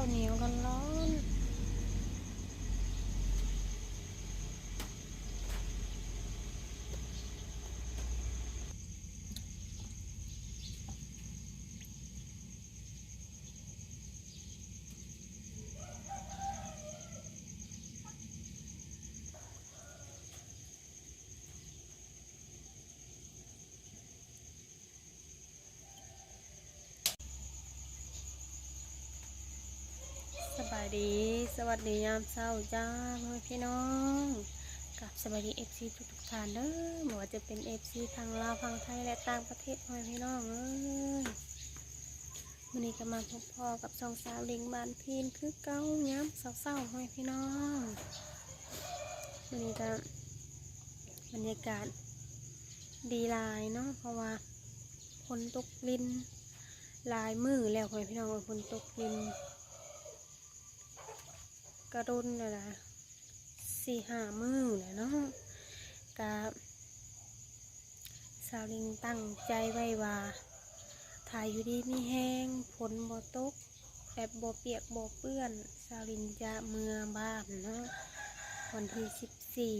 าวเหนียวกันร้อน ดี สวัสดียามเช้าจ้าพ่อพี่น้องกับสบายดีเอฟซีทุกทุกๆท่านเด้อไม่ว่าจะเป็นเอฟซีทางลาวทางไทยและต่างประเทศพ่อพี่น้องเอ้ยวันนี้ก็มาพบพ่อกับสองสาวลิงบานพีนคือเก้าย้ำเศร้าๆพ่อพี่น้องวันนี้ก็บรรยากาศดีลายเนาะเพราะว่าฝนตกลินลายมือแล้วพ่อพี่น้องว่าฝนตกลิน กระดุนน่ะนะสี่ห้ามือแหละเนาะกับสาวลิงตั้งใจไว้ว่าถ่ายอยู่ดีมีแห้งฝนบ่ตกแบบบ่เปียกบ่เปื้อน สาวลิงจะเมือบ้านเนาะวันที่สิบสี่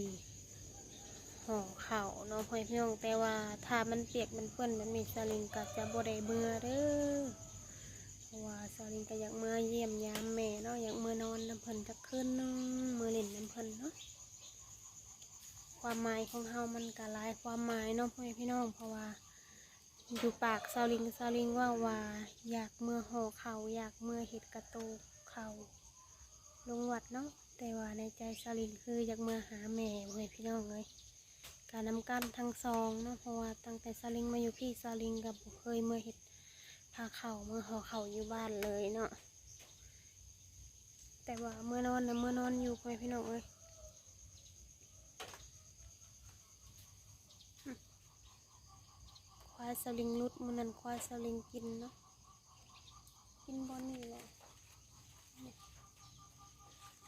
ห่อเข่าเนาะพ่อพี่น้องแต่ว่าถ้ามันเปียกมันเปื้อนมันมีสาวลิงก็จะบ่ได้เมือเด้อเพราะว่าสาลินก็อยากเมื่อเยี่ยมยามแม่เนาะอยากเมื่อนอนน้ำเพิ่นจะ ขึ้นเนาะมือเล่นน้ำเพิ่นเนาะความหมายของเฮามันก็หลายความหมายเนาะพ่อแม่พี่น้องเพราะว่าอยู่ปากซาลิงซาลิงว่าว่าอยากเมื่อห่อเขาอยากเมื่อเห็ดกระตูเขาลงวัดเนาะแต่ว่าในใจซาลินคืออยากเมื่อหาแม่พ่อแม่พี่น้องเลยการนำกันทั้งสองเนาะเพราะว่าตั้งแต่ซาลิงมาอยู่พี่ซาลิงกับเคยเมื่อเห็ดพาเข่าเมื่อห่อเขาอยู่บ้านเลยเนาะ แต่ว่าเมื่อนอนนะเมื่อนอนอยู่ไปพี่น้องเอ้ยควายสลิงรุดมันนั่นควายสลิงกินเนาะกินบอนี่แหละ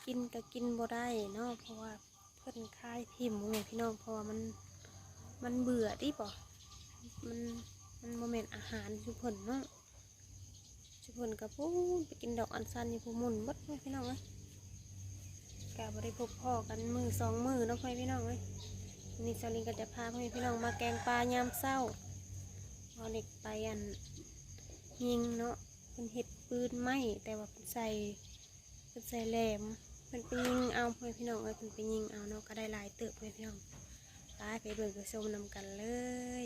กินก็กินบ่ได้เนาะเพราะว่าเพิ่นคายพิมพ์ไงพี่น้องเพราะว่ามันมันเบื่อดิป่ะมันมันโมเมนต์อาหารชุเพิ่นเนาะ ชุเพิ่นกับพูนไปกินดอกอัญชันอยู่ผู้หมุนเบัดไว้พี่น้องเอ้ยกะบ่ได้พบพ่อกันมือสองมือเนาะพ่อพี่น้องเอ้ยนี่ซาลินก็จะพาพ่อพี่น้องมาแกงปลายามเศร้าเอาเด็กไปอันยิงเนาะเพิ่นเห็ดปืนไหมแต่ว่าเพิ่นใส่เพิ่นใส่แหลมเพิ่นไปยิงเอาพ่อพี่น้องเอ้ยเพิ่นไปยิงเอาเนาะก็ได้หลายเติบพ่อพี่น้องตายไปเบิ่งกระชมนำกันเลย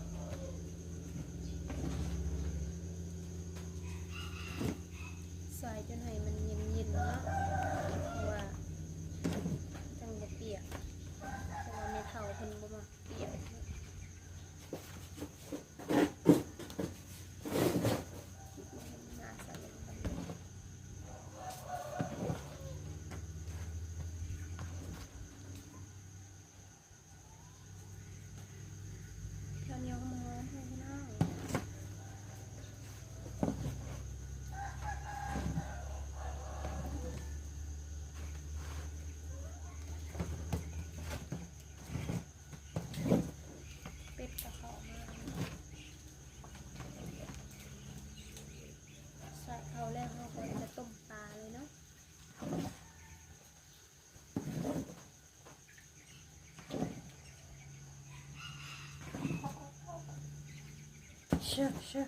เชื่อเชื่อ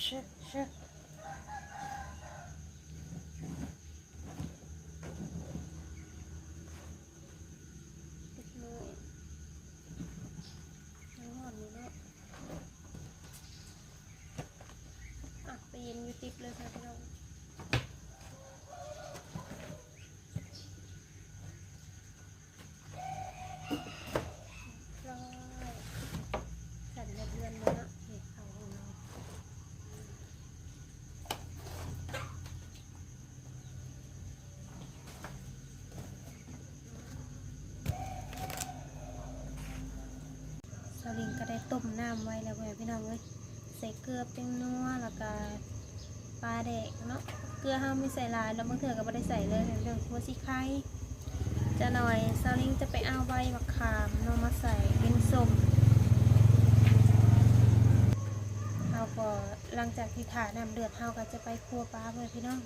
เชื่อเชื่อติดมือ น้ำหอมอยู่เนาะอะไปเย็นอยู่ติดเลยค่ะพี่น้องร้อยสั่นเดือนเดือนเลยเนาะเห็ดเขาของเราส ลิงก็ได้ต้มน้ำไว้แล้วแม่พี่น้องเอ้ยใส่เกลือเป็นนัวแล้วก็ปลาแดกเนาะเกลือห้ามไม่ใส่ลายแล้วบางเถื่อก็ไม่ได้ใส่เลยเรื่องหัวสีไข่จะหน่อยซาลิงจะไปเอาใบมะขามนาะมาใส่เป็นส้มเฮาก็หลังจากที่ถ่าน้ำเดือดเฮาก็จะไปครัวปลาเพื่อนพี่น้อง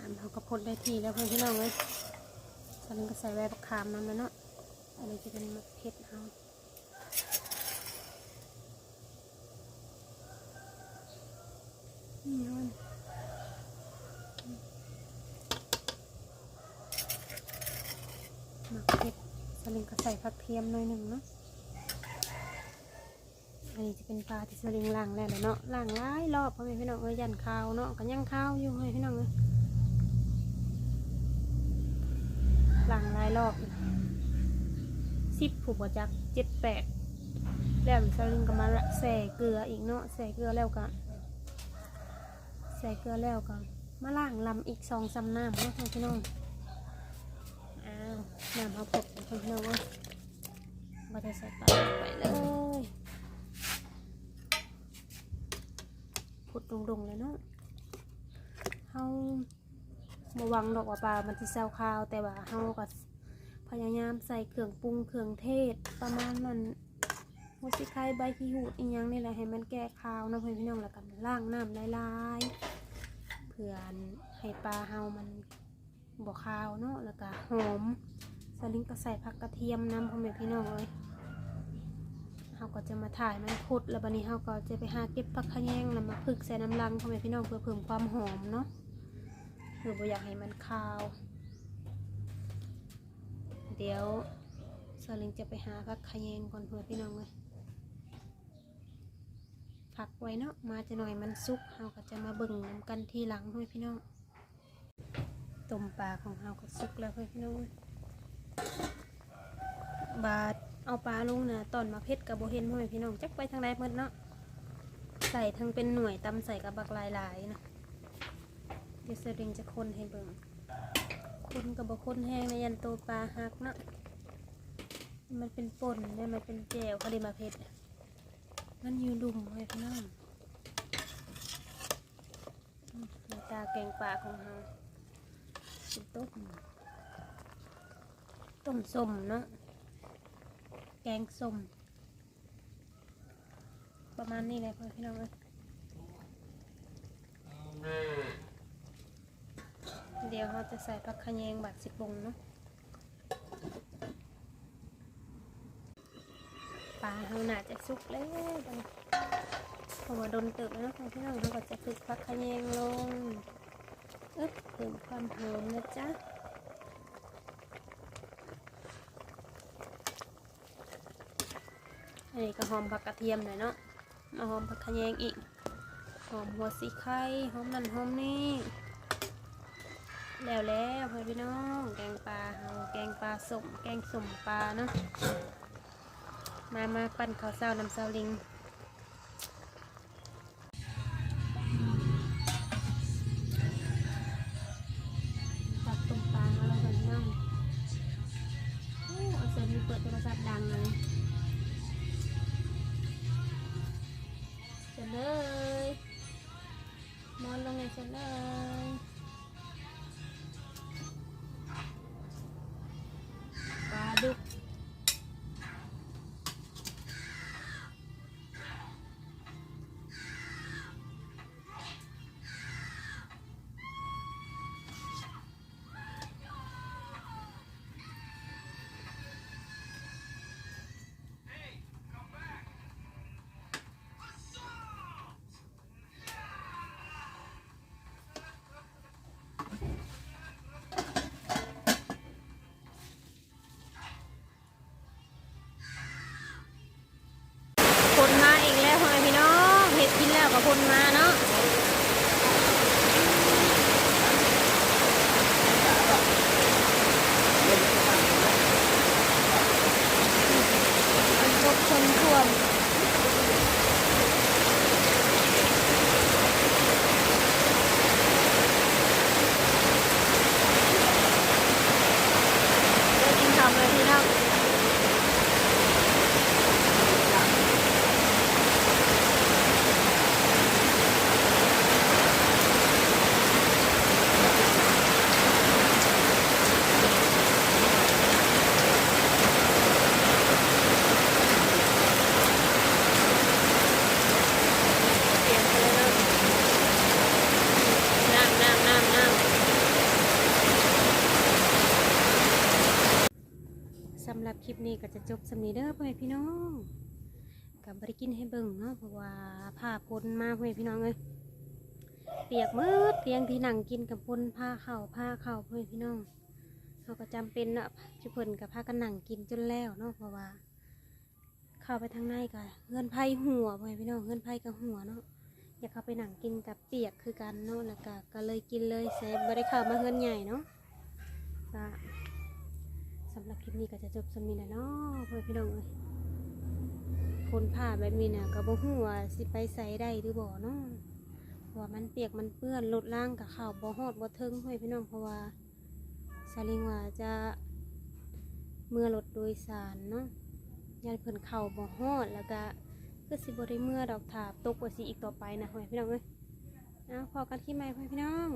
น้ำเฮาก็พดได้ทีแล้วเพื่อนพี่น้องเลยตอนนี้ก็ใส่ใบบักขามน้ำแล้วเนาะอันนี้จะเป็นมะเผ็ดเฮา หมันมะเผ็ดสลิงก็ใส่ผักเทียมหน่อยหนึ่งเนาะ อันนี้จะเป็นปลาที่สลิงล่างแล้วแหละเนาะล่างหลายรอบพ่อแม่พี่น้องเอ้ยยันข้าวเนาะกันยังข้าวอยู่ให้พี่น้องเอ้ยล่างหลายรอบสิบผูกบจักเจ็ดแปดแล้วสลิงก็มาละใส่เกลืออีกเนาะใส่เกลือแล้วก็ใส่เกลือแล้วก็มาล่างลำอีกสองซ้ำน้ำนะพี่น้องอ้าวน้ำเขาปดพี่น้องเอ้ยมาจะใส่ปลาไปเลยพุดดงๆเลยเนาะเฮามาวังดอกว่าปลา มันสิเซาคาว แต่ว่าเฮาก็พยายามใส่เครื่องปรุงเครื่องเทศประมาณมัน หัวสิไข่ใบขี้หูดอีหยังนี่แหละให้มันแก้คาวนะเพื่อนพี่น้องแล้วกันล้างน้ำลายๆเพื่อให้ปลาเฮามันบ่คาวเนาะแล้วก็หอมสลิงก็ใส่ผักกระเทียมน้ำพ่อแม่พี่น้องเลยเขาก็จะมาถ่ายมันพุดแล้วบันนี้เขาก็จะไปหาเก็บผักขะแยงแล้วมาผึกใส่น้ำลังพ่อแม่พี่น้องเพื่อเพิ่มความหอมเนาะเพื่อบ่อยากให้มันคาว เดี๋ยวสลิงจะไปหาผักขะแยงก่อนเพื่อพี่น้องเลย ผักไว้เนาะมาจะหน่อยมันสุกเขาก็จะมาเบิ่งน้ำกันทีหลังเพื่อพี่น้องต้มปลาของเขาก็สุกแล้วเพื่อพี่น้องบาดเอาปลาลงนะตอนมาเพชรกับโบเห็นพ่อแม่พี่น้องจักไปทางใดเพิ่นเนาะใส่ทั้งเป็นหน่วยตำใส่กับบักหลายๆนะเดี๋ยวเสริงจะคนให้เบิ่งคนกับบคนแห้งในยันโตปลาหักเนาะมันเป็นป่นเนี่ยมันเป็นแจวเขาได้มาเพชร มันอยู่ดุ่มพ่อแม่พี่น้องอืมหน้าตาแกงปลาของเราเป็นต้มต้มส้มเนาะแกงส้มประมาณนี้เลยพ่อพี่น้องเอ้ยเดี๋ยวเราจะใส่ผักขะแยงบาดสิบลงเนาะ ปลาเราหนาจะสุกแล้วบัดนี้เพราะว่าโดนเติบแล้วเนาะพ่อพี่น้องเราก็จะฝึกผักขยงลงอึ๊บเพิ่มความหอมนะจ๊ะอันนี้ก็หอมผักกระเทียมหน่อยเนาะมาหอมผักขยงอีกหอมหัวสีไข่หอมนั่นหอมนี่แล้วแล้วพ่อพี่น้อง แกงปลาเฮาแกงปลาสมแกงสมปลาเนาะ มามาปั้นข้าวเศร้าน้ำเศร้าลิงตักต้มปลาแล้วพ่อพี่น้องโอ้เอาเสร็จมีเปิดโทรศัพท์ดังเลยเสร็จเลยนอนลงเลยเสร็จเลยำหรับคลิปนี้ก็จะจบสำนีเด้อพ่อแม่พี่น้องกับบริกินให้เบิ่งเนาะเพราะว่าผ้าพลมาพ่อแม่พี่น้องเลยเปียกมืดเตียงที่นั่งกินกับพลผ้าเข่าผ้าเข่าพ่อแม่พี่น้องเราก็จำเป็นเนาะจุเพิ่นกับผ้ากันนั่งกินจนแล้วเนาะเพราะว่า เข้าไปทางในก็เงื่อนไผ่หัวพ่อแม่พี่น้องเงื่อนไผ่กับหัวเนาะอยากเข้าไปหนังกินกับเปียกคือกันเนาะแล้วก็ก็เลยกินเลยเซฟบ่ได้เข้ามาเฮือนใหญ่เนาะก็ สำหรับคลิปนี้ก็จะจบสมีนะเนาะเพื่อนพี่น้องเอ้ยคนผ่าแบบนี้เนี่ยก็บ่ฮู้ว่าสิไปใส่ได้หรือบ่เนาะว่ามันเปียกมันเปื้อนลดล่างกับข่าวบ่ฮอดบ่ถึงเพื่อนพี่น้องเพราะว่าซาลิงว่าจะเมื่อรถโดยสารเนาะยันเพิ่นเข่าบ่ฮอดแล้วก็คือสิบ่ได้เมื่อดอกถาบตกว่าสิอีกต่อไปนะเพื่อนพี่น้องเอ้ยเอาพอกันคลิปใหม่เพื่อนพี่น้อง